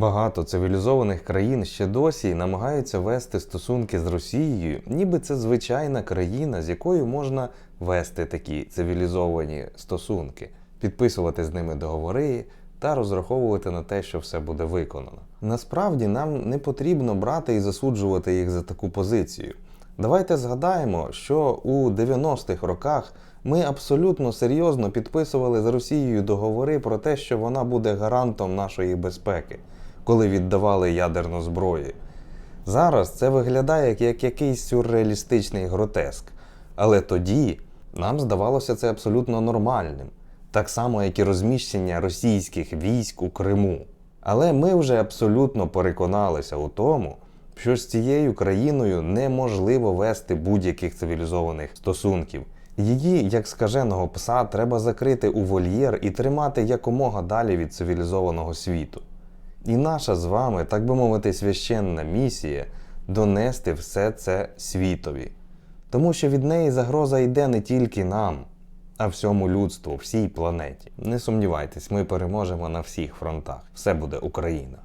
Багато цивілізованих країн ще досі намагаються вести стосунки з Росією, ніби це звичайна країна, з якою можна вести такі цивілізовані стосунки, підписувати з ними договори та розраховувати на те, що все буде виконано. Насправді нам не потрібно брати і засуджувати їх за таку позицію. Давайте згадаємо, що у 90-х роках ми абсолютно серйозно підписували з Росією договори про те, що вона буде гарантом нашої безпеки, коли віддавали ядерну зброю. Зараз це виглядає як, як якийсь сюрреалістичний гротеск. Але тоді нам здавалося це абсолютно нормальним, так само, як і розміщення російських військ у Криму. Але ми вже абсолютно переконалися у тому, що з цією країною неможливо вести будь-яких цивілізованих стосунків. Її, як скаженого пса, треба закрити у вольєр і тримати якомога далі від цивілізованого світу. І наша з вами, так би мовити, священна місія донести все це світові. Тому що від неї загроза йде не тільки нам, а всьому людству, всій планеті. Не сумнівайтесь, ми переможемо на всіх фронтах. Все буде Україна.